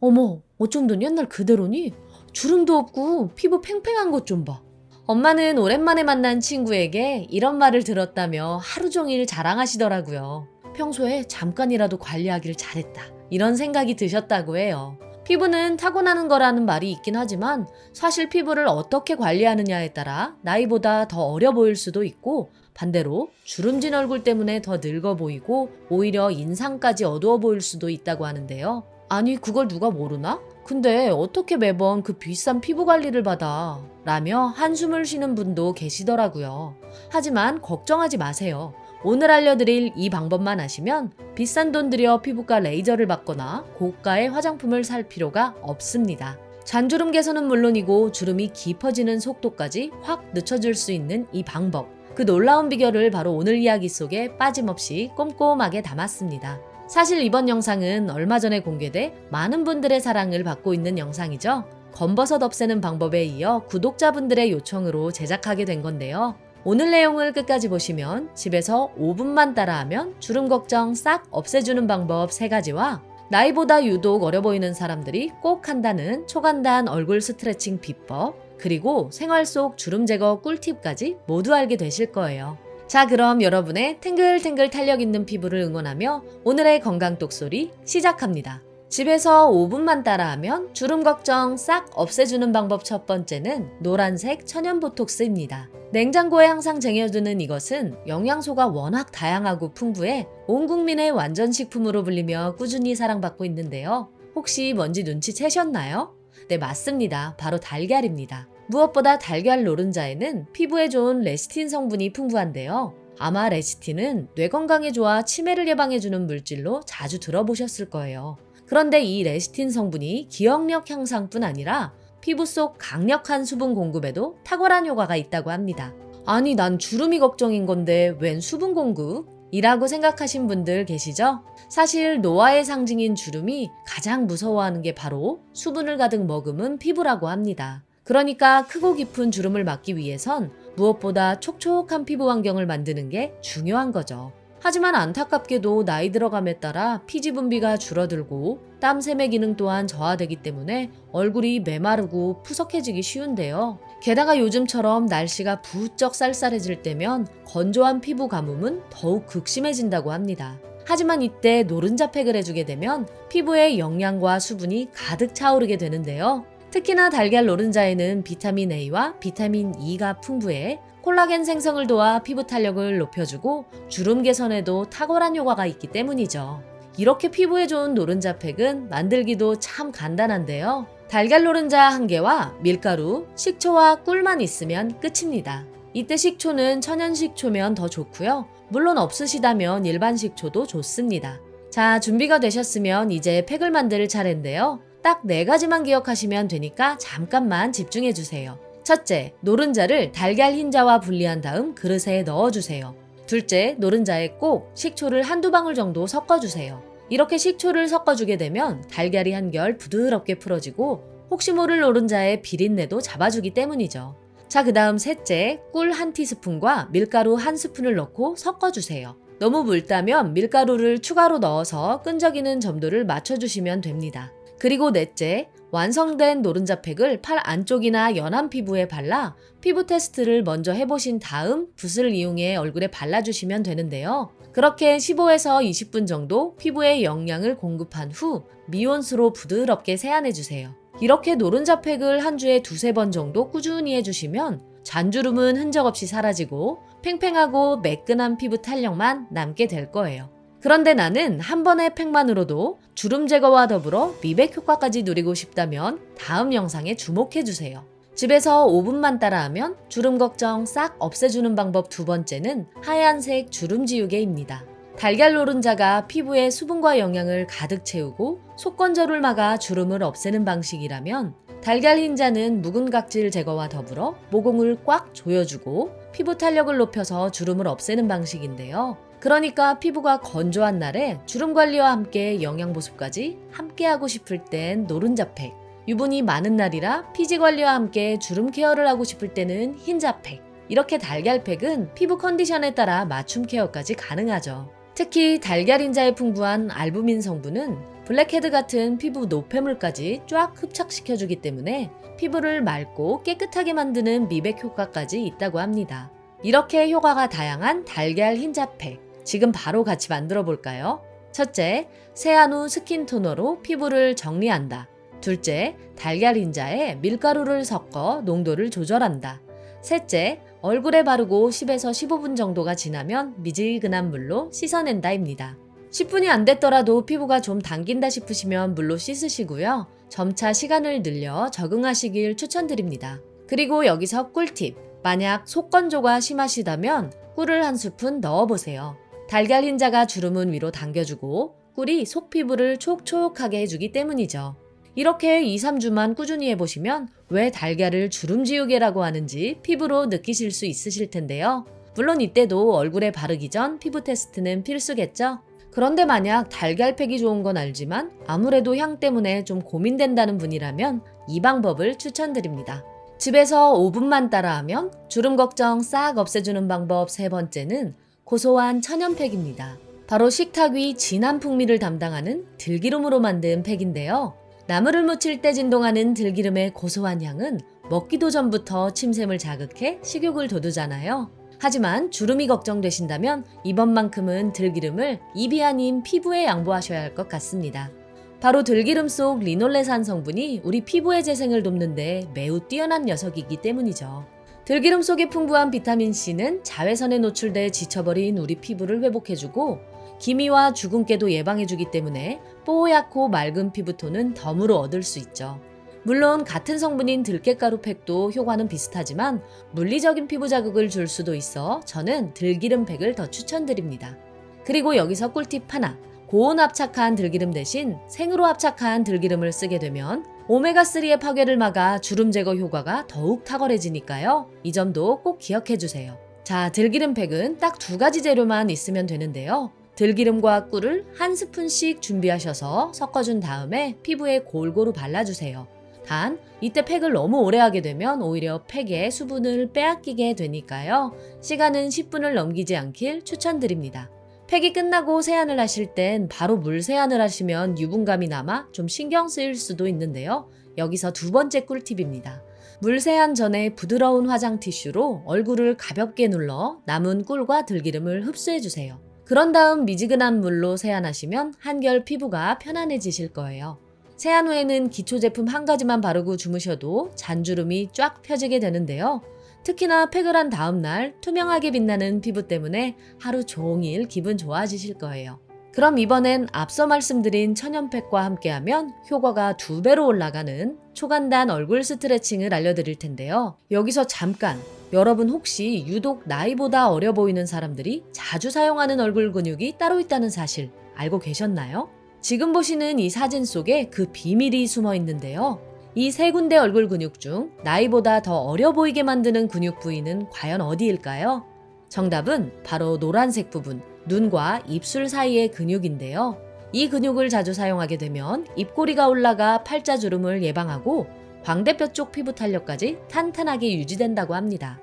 어머, 어쩜 넌 옛날 그대로니? 주름도 없고 피부 팽팽한 것 좀 봐. 엄마는 오랜만에 만난 친구에게 이런 말을 들었다며 하루 종일 자랑하시더라고요. 평소에 잠깐이라도 관리하길 잘했다. 이런 생각이 드셨다고 해요. 피부는 타고나는 거라는 말이 있긴 하지만 사실 피부를 어떻게 관리하느냐에 따라 나이보다 더 어려 보일 수도 있고 반대로 주름진 얼굴 때문에 더 늙어 보이고 오히려 인상까지 어두워 보일 수도 있다고 하는데요. 아니, 그걸 누가 모르나? 근데 어떻게 매번 그 비싼 피부 관리를 받아? 라며 한숨을 쉬는 분도 계시더라고요. 하지만 걱정하지 마세요. 오늘 알려드릴 이 방법만 하시면 비싼 돈 들여 피부과 레이저를 받거나 고가의 화장품을 살 필요가 없습니다. 잔주름 개선은 물론이고 주름이 깊어지는 속도까지 확 늦춰줄 수 있는 이 방법. 그 놀라운 비결을 바로 오늘 이야기 속에 빠짐없이 꼼꼼하게 담았습니다. 사실 이번 영상은 얼마 전에 공개돼 많은 분들의 사랑을 받고 있는 영상이죠. 검버섯 없애는 방법에 이어 구독자분들의 요청으로 제작하게 된 건데요. 오늘 내용을 끝까지 보시면 집에서 5분만 따라하면 주름 걱정 싹 없애주는 방법 3가지와 나이보다 유독 어려 보이는 사람들이 꼭 한다는 초간단 얼굴 스트레칭 비법, 그리고 생활 속 주름 제거 꿀팁까지 모두 알게 되실 거예요. 자, 그럼 여러분의 탱글탱글 탄력 있는 피부를 응원하며 오늘의 건강 똑소리 시작합니다. 집에서 5분만 따라하면 주름 걱정 싹 없애주는 방법 첫 번째는 노란색 천연 보톡스입니다. 냉장고에 항상 쟁여두는 이것은 영양소가 워낙 다양하고 풍부해 온 국민의 완전 식품으로 불리며 꾸준히 사랑받고 있는데요. 혹시 뭔지 눈치채셨나요? 네, 맞습니다. 바로 달걀입니다. 무엇보다 달걀 노른자에는 피부에 좋은 레시틴 성분이 풍부한데요. 아마 레시틴은 뇌 건강에 좋아 치매를 예방해주는 물질로 자주 들어보셨을 거예요. 그런데 이 레시틴 성분이 기억력 향상뿐 아니라 피부 속 강력한 수분 공급에도 탁월한 효과가 있다고 합니다. 아니, 난 주름이 걱정인 건데 웬 수분 공급? 이라고 생각하신 분들 계시죠? 사실 노화의 상징인 주름이 가장 무서워하는 게 바로 수분을 가득 머금은 피부라고 합니다. 그러니까 크고 깊은 주름을 막기 위해선 무엇보다 촉촉한 피부 환경을 만드는 게 중요한 거죠. 하지만 안타깝게도 나이 들어감에 따라 피지 분비가 줄어들고 땀 세매 기능 또한 저하되기 때문에 얼굴이 메마르고 푸석해지기 쉬운데요. 게다가 요즘처럼 날씨가 부쩍 쌀쌀해질 때면 건조한 피부 가뭄은 더욱 극심해진다고 합니다. 하지만 이때 노른자 팩을 해주게 되면 피부에 영양과 수분이 가득 차오르게 되는데요. 특히나 달걀 노른자에는 비타민 A와 비타민 E가 풍부해 콜라겐 생성을 도와 피부 탄력을 높여주고 주름 개선에도 탁월한 효과가 있기 때문이죠. 이렇게 피부에 좋은 노른자 팩은 만들기도 참 간단한데요. 달걀 노른자 한 개와 밀가루, 식초와 꿀만 있으면 끝입니다. 이때 식초는 천연 식초면 더 좋고요. 물론 없으시다면 일반 식초도 좋습니다. 자, 준비가 되셨으면 이제 팩을 만들 차례인데요. 딱 네 가지만 기억하시면 되니까 잠깐만 집중해 주세요. 첫째, 노른자를 달걀 흰자와 분리한 다음 그릇에 넣어주세요. 둘째, 노른자에 꼭 식초를 한두 방울 정도 섞어주세요. 이렇게 식초를 섞어주게 되면 달걀이 한결 부드럽게 풀어지고 혹시 모를 노른자의 비린내도 잡아주기 때문이죠. 자, 그 다음 셋째, 꿀 한 티스푼과 밀가루 한 스푼을 넣고 섞어주세요. 너무 묽다면 밀가루를 추가로 넣어서 끈적이는 점도를 맞춰주시면 됩니다. 그리고 넷째, 완성된 노른자 팩을 팔 안쪽이나 연한 피부에 발라 피부 테스트를 먼저 해보신 다음 붓을 이용해 얼굴에 발라주시면 되는데요. 그렇게 15에서 20분 정도 피부에 영양을 공급한 후 미온수로 부드럽게 세안해주세요. 이렇게 노른자 팩을 한 주에 두세 번 정도 꾸준히 해주시면 잔주름은 흔적 없이 사라지고 팽팽하고 매끈한 피부 탄력만 남게 될 거예요. 그런데 나는 한 번의 팩만으로도 주름 제거와 더불어 미백 효과까지 누리고 싶다면 다음 영상에 주목해 주세요. 집에서 5분만 따라하면 주름 걱정 싹 없애주는 방법 두 번째는 하얀색 주름 지우개입니다. 달걀 노른자가 피부에 수분과 영양을 가득 채우고 속건조를 막아 주름을 없애는 방식이라면 달걀 흰자는 묵은 각질 제거와 더불어 모공을 꽉 조여주고 피부 탄력을 높여서 주름을 없애는 방식인데요. 그러니까 피부가 건조한 날에 주름 관리와 함께 영양 보습까지 함께 하고 싶을 땐 노른자팩, 유분이 많은 날이라 피지 관리와 함께 주름 케어를 하고 싶을 때는 흰자팩. 이렇게 달걀팩은 피부 컨디션에 따라 맞춤 케어까지 가능하죠. 특히 달걀 흰자에 풍부한 알부민 성분은 블랙헤드 같은 피부 노폐물까지 쫙 흡착시켜주기 때문에 피부를 맑고 깨끗하게 만드는 미백 효과까지 있다고 합니다. 이렇게 효과가 다양한 달걀 흰자팩. 지금 바로 같이 만들어 볼까요? 첫째, 세안 후 스킨 토너로 피부를 정리한다. 둘째, 달걀 흰자에 밀가루를 섞어 농도를 조절한다. 셋째, 얼굴에 바르고 10에서 15분 정도가 지나면 미지근한 물로 씻어낸다입니다. 10분이 안 됐더라도 피부가 좀 당긴다 싶으시면 물로 씻으시고요. 점차 시간을 늘려 적응하시길 추천드립니다. 그리고 여기서 꿀팁. 만약 속건조가 심하시다면 꿀을 한 스푼 넣어보세요. 달걀 흰자가 주름은 위로 당겨주고 꿀이 속 피부를 촉촉하게 해주기 때문이죠. 이렇게 2, 3주만 꾸준히 해보시면 왜 달걀을 주름 지우개라고 하는지 피부로 느끼실 수 있으실 텐데요. 물론 이때도 얼굴에 바르기 전 피부 테스트는 필수겠죠? 그런데 만약 달걀팩이 좋은 건 알지만 아무래도 향 때문에 좀 고민된다는 분이라면 이 방법을 추천드립니다. 집에서 5분만 따라하면 주름 걱정 싹 없애주는 방법 세 번째는 고소한 천연팩입니다. 바로 식탁 위 진한 풍미를 담당하는 들기름으로 만든 팩인데요. 나물을 무칠 때 진동하는 들기름의 고소한 향은 먹기도 전부터 침샘을 자극해 식욕을 돋우잖아요. 하지만 주름이 걱정되신다면 이번만큼은 들기름을 입이 아닌 피부에 양보하셔야 할 것 같습니다. 바로 들기름 속 리놀레산 성분이 우리 피부의 재생을 돕는데 매우 뛰어난 녀석이기 때문이죠. 들기름 속의 풍부한 비타민C는 자외선에 노출돼 지쳐버린 우리 피부를 회복해주고 기미와 주근깨도 예방해주기 때문에 뽀얗고 맑은 피부톤은 덤으로 얻을 수 있죠. 물론 같은 성분인 들깨가루 팩도 효과는 비슷하지만 물리적인 피부 자극을 줄 수도 있어 저는 들기름 팩을 더 추천드립니다. 그리고 여기서 꿀팁 하나. 고온 압착한 들기름 대신 생으로 압착한 들기름을 쓰게 되면 오메가3의 파괴를 막아 주름 제거 효과가 더욱 탁월해지니까요. 이 점도 꼭 기억해 주세요. 자, 들기름 팩은 딱 두 가지 재료만 있으면 되는데요. 들기름과 꿀을 한 스푼씩 준비하셔서 섞어준 다음에 피부에 골고루 발라주세요. 단, 이때 팩을 너무 오래 하게 되면 오히려 팩의 수분을 빼앗기게 되니까요. 시간은 10분을 넘기지 않길 추천드립니다. 팩이 끝나고 세안을 하실 땐 바로 물 세안을 하시면 유분감이 남아 좀 신경 쓰일 수도 있는데요. 여기서 두 번째 꿀팁입니다. 물 세안 전에 부드러운 화장 티슈로 얼굴을 가볍게 눌러 남은 꿀과 들기름을 흡수해 주세요. 그런 다음 미지근한 물로 세안하시면 한결 피부가 편안해지실 거예요. 세안 후에는 기초 제품 한 가지만 바르고 주무셔도 잔주름이 쫙 펴지게 되는데요. 특히나 팩을 한 다음날 투명하게 빛나는 피부 때문에 하루 종일 기분 좋아지실 거예요. 그럼 이번엔 앞서 말씀드린 천연팩과 함께하면 효과가 두 배로 올라가는 초간단 얼굴 스트레칭을 알려드릴 텐데요. 여기서 잠깐 여러분 혹시 유독 나이보다 어려 보이는 사람들이 자주 사용하는 얼굴 근육이 따로 있다는 사실 알고 계셨나요? 지금 보시는 이 사진 속에 그 비밀이 숨어 있는데요. 이 세 군데 얼굴 근육 중 나이보다 더 어려 보이게 만드는 근육 부위는 과연 어디일까요? 정답은 바로 노란색 부분, 눈과 입술 사이의 근육인데요. 이 근육을 자주 사용하게 되면 입꼬리가 올라가 팔자주름을 예방하고 광대뼈 쪽 피부 탄력까지 탄탄하게 유지된다고 합니다.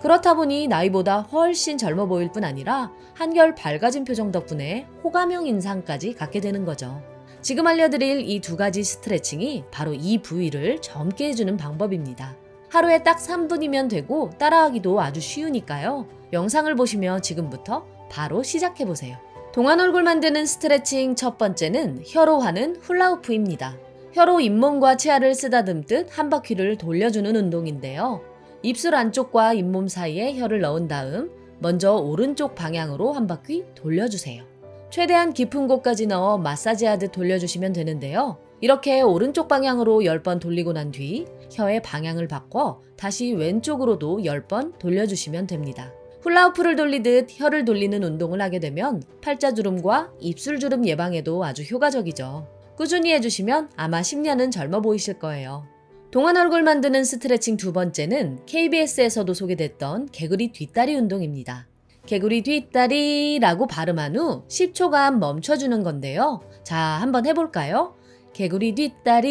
그렇다 보니 나이보다 훨씬 젊어 보일 뿐 아니라 한결 밝아진 표정 덕분에 호감형 인상까지 갖게 되는 거죠. 지금 알려드릴 이 두 가지 스트레칭이 바로 이 부위를 젊게 해주는 방법입니다. 하루에 딱 3분이면 되고 따라하기도 아주 쉬우니까요. 영상을 보시며 지금부터 바로 시작해보세요. 동안 얼굴 만드는 스트레칭 첫 번째는 혀로 하는 훌라후프입니다. 혀로 잇몸과 치아를 쓰다듬듯 한 바퀴를 돌려주는 운동인데요. 입술 안쪽과 잇몸 사이에 혀를 넣은 다음 먼저 오른쪽 방향으로 한 바퀴 돌려주세요. 최대한 깊은 곳까지 넣어 마사지하듯 돌려주시면 되는데요. 이렇게 오른쪽 방향으로 10번 돌리고 난 뒤 혀의 방향을 바꿔 다시 왼쪽으로도 10번 돌려주시면 됩니다. 훌라후프를 돌리듯 혀를 돌리는 운동을 하게 되면 팔자주름과 입술주름 예방에도 아주 효과적이죠. 꾸준히 해주시면 아마 10년은 젊어 보이실 거예요. 동안 얼굴 만드는 스트레칭 두 번째는 KBS에서도 소개됐던 개구리 뒷다리 운동입니다. 개구리 뒷다리라고 발음한 후 10초간 멈춰주는 건데요. 자, 한번 해볼까요? 개구리 뒷다리.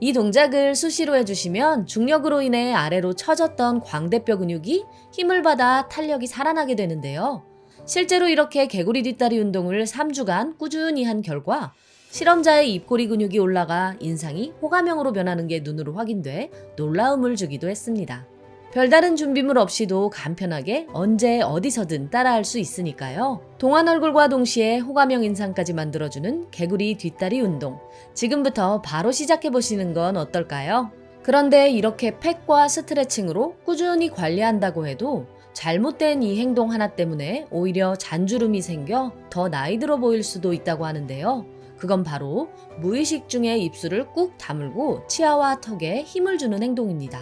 이 동작을 수시로 해주시면 중력으로 인해 아래로 처졌던 광대뼈 근육이 힘을 받아 탄력이 살아나게 되는데요. 실제로 이렇게 개구리 뒷다리 운동을 3주간 꾸준히 한 결과 실험자의 입꼬리 근육이 올라가 인상이 호감형으로 변하는 게 눈으로 확인돼 놀라움을 주기도 했습니다. 별다른 준비물 없이도 간편하게 언제 어디서든 따라할 수 있으니까요. 동안 얼굴과 동시에 호감형 인상까지 만들어주는 개구리 뒷다리 운동. 지금부터 바로 시작해 보시는 건 어떨까요? 그런데 이렇게 팩과 스트레칭으로 꾸준히 관리한다고 해도 잘못된 이 행동 하나 때문에 오히려 잔주름이 생겨 더 나이 들어 보일 수도 있다고 하는데요. 그건 바로 무의식 중에 입술을 꾹 다물고 치아와 턱에 힘을 주는 행동입니다.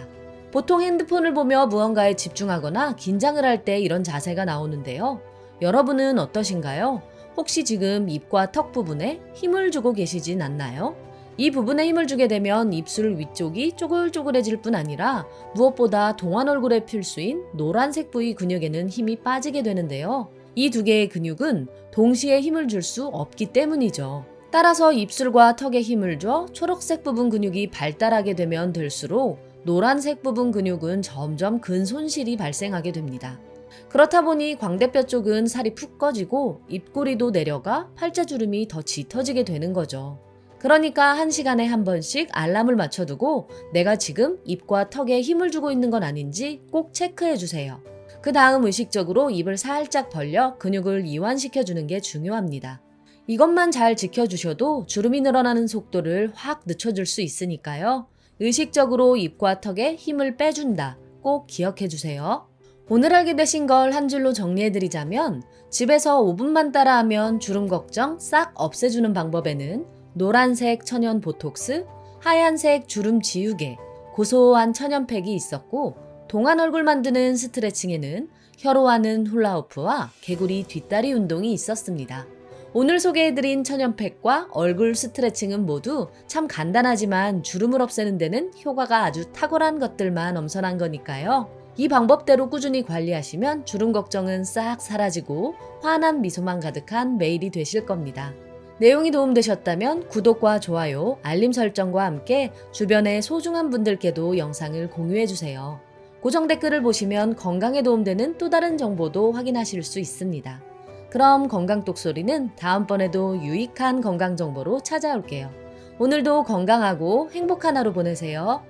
보통 핸드폰을 보며 무언가에 집중하거나 긴장을 할 때 이런 자세가 나오는데요. 여러분은 어떠신가요? 혹시 지금 입과 턱 부분에 힘을 주고 계시진 않나요? 이 부분에 힘을 주게 되면 입술 위쪽이 쪼글쪼글해질 뿐 아니라 무엇보다 동안 얼굴의 필수인 노란색 부위 근육에는 힘이 빠지게 되는데요. 이 두 개의 근육은 동시에 힘을 줄 수 없기 때문이죠. 따라서 입술과 턱에 힘을 줘 초록색 부분 근육이 발달하게 되면 될수록 노란색 부분 근육은 점점 근손실이 발생하게 됩니다. 그렇다 보니 광대뼈 쪽은 살이 푹 꺼지고 입꼬리도 내려가 팔자주름이 더 짙어지게 되는 거죠. 그러니까 한 시간에 한 번씩 알람을 맞춰두고 내가 지금 입과 턱에 힘을 주고 있는 건 아닌지 꼭 체크해 주세요. 그 다음 의식적으로 입을 살짝 벌려 근육을 이완시켜 주는 게 중요합니다. 이것만 잘 지켜주셔도 주름이 늘어나는 속도를 확 늦춰줄 수 있으니까요. 의식적으로 입과 턱에 힘을 빼준다. 꼭 기억해 주세요. 오늘 알게 되신 걸 한 줄로 정리해드리자면 집에서 5분만 따라하면 주름 걱정 싹 없애주는 방법에는 노란색 천연 보톡스, 하얀색 주름 지우개, 고소한 천연팩이 있었고 동안 얼굴 만드는 스트레칭에는 혀로 하는 훌라후프와 개구리 뒷다리 운동이 있었습니다. 오늘 소개해드린 천연팩과 얼굴 스트레칭은 모두 참 간단하지만 주름을 없애는 데는 효과가 아주 탁월한 것들만 엄선한 거니까요. 이 방법대로 꾸준히 관리하시면 주름 걱정은 싹 사라지고 환한 미소만 가득한 매일이 되실 겁니다. 내용이 도움되셨다면 구독과 좋아요, 알림 설정과 함께 주변의 소중한 분들께도 영상을 공유해주세요. 고정 댓글을 보시면 건강에 도움되는 또 다른 정보도 확인하실 수 있습니다. 그럼 건강 똑소리는 다음번에도 유익한 건강 정보로 찾아올게요. 오늘도 건강하고 행복한 하루 보내세요.